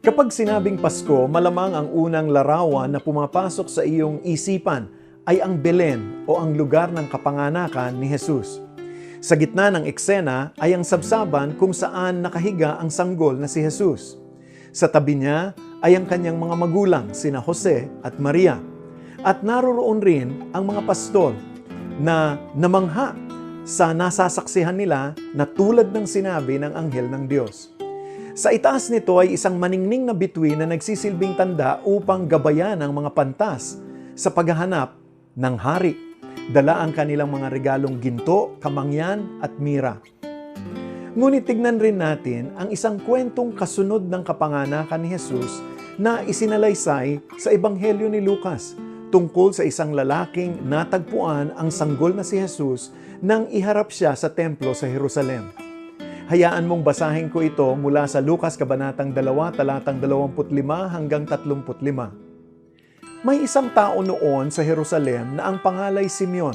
Kapag sinabing Pasko, malamang ang unang larawan na pumapasok sa iyong isipan ay ang Belen o ang lugar ng kapanganakan ni Jesus. Sa gitna ng eksena ay ang sabsaban kung saan nakahiga ang sanggol na si Jesus. Sa tabi niya ay ang kanyang mga magulang, sina Jose at Maria. At naroroon rin ang mga pastol na namangha sa nasasaksihan nila na tulad ng sinabi ng anghel ng Diyos. Sa itaas nito ay isang maningning na bituin na nagsisilbing tanda upang gabayan ang mga pantas sa paghahanap ng hari. Dala ang kanilang mga regalong ginto, kamangyan at mira. Ngunit tignan rin natin ang isang kwentong kasunod ng kapanganakan ni Jesus na isinalaysay sa Ebanghelyo ni Lucas tungkol sa isang lalaking natagpuan ang sanggol na si Jesus nang iharap siya sa templo sa Jerusalem. Hayaan mong basahin ko ito mula sa Lucas Kabanatang 2, talatang 25 hanggang 35. May isang tao noon sa Jerusalem na ang pangalay Simeon.